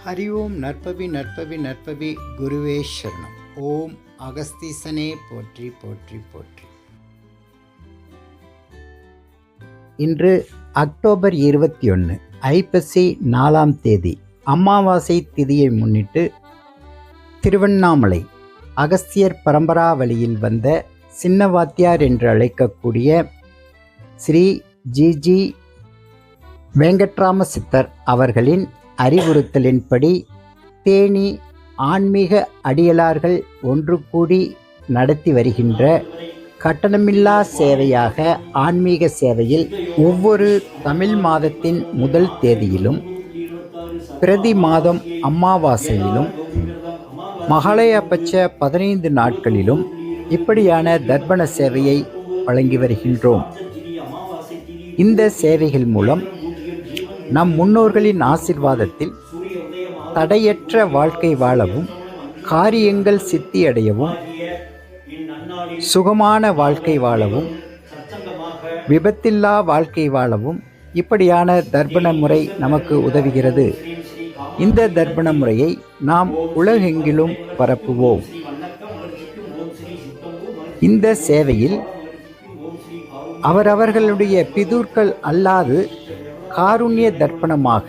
ஹரி ஓம் நற்பவி நற்பவி நற்பவி குருவே சரணம் ஓம் அகஸ்தீசனே போற்றி போற்றி போற்றி இன்று அக்டோபர் இருபத்தி ஒன்று ஐப்பசி நாலாம் தேதி அமாவாசை திதியை முன்னிட்டு திருவண்ணாமலை அகஸ்தியர் பரம்பரா வழியில் வந்த சின்ன வாத்தியார் என்று அழைக்கக்கூடிய ஸ்ரீ ஜிஜி வெங்கட்ராம சித்தர் அவர்களின் அறிவுறுத்தலின்படி தேனி ஆன்மீக அடியலார்கள் ஒன்று கூடி நடத்தி வருகின்ற கட்டணமில்லா சேவையாக ஆன்மீக சேவையில் ஒவ்வொரு தமிழ் மாதத்தின் முதல் தேதியிலும் பிரதி மாதம் அமாவாசையிலும் மகாலயபட்ச பதினைந்து நாட்களிலும் இப்படியான தர்ப்பண சேவையை வழங்கி வருகின்றோம். இந்த சேவைகள் மூலம் நம் முன்னோர்களின் ஆசிர்வாதத்தில் தடையற்ற வாழ்க்கை வாழவும் காரியங்கள் சித்தியடையவும் சுகமான வாழ்க்கை வாழவும் விபத்தில்லா வாழ்க்கை வாழவும் இப்படியான தர்ப்பண முறை நமக்கு உதவுகிறது. இந்த தர்ப்பண முறையை நாம் உலகெங்கிலும் பரப்புவோம். இந்த சேவையில் அவரவர்களுடைய பிதூர்கள் அல்லாது காருண்ய தர்ப்பணமாக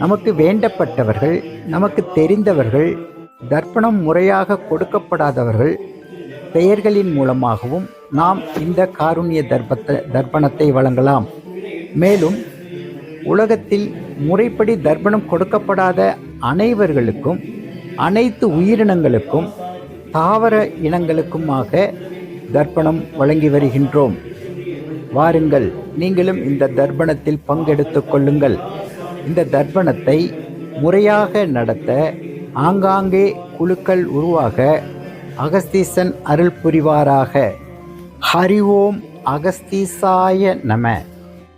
நமக்கு வேண்டப்பட்டவர்கள் நமக்கு தெரிந்தவர்கள் தர்ப்பணம் முறையாக கொடுக்கப்படாதவர்கள் பெயர்களின் மூலமாகவும் நாம் இந்த காருண்ய தர்ப்பத்தை தர்ப்பணத்தை வழங்கலாம். மேலும் உலகத்தில் முறைப்படி தர்ப்பணம் கொடுக்கப்படாத அனைவர்களுக்கும் அனைத்து உயிரினங்களுக்கும் தாவர இனங்களுக்குமாக தர்ப்பணம் வழங்கி வருகின்றோம். வாருங்கள். நீங்களும் இந்த தர்ப்பணத்தில் பங்கெடுத்து கொள்ளுங்கள். இந்த தர்ப்பணத்தை முறையாக நடத்த ஆங்காங்கே குழுக்கள் உருவாக அகஸ்தீசன் அருள் புரிவாராக. ஹரி ஓம் அகஸ்தீசாய நம.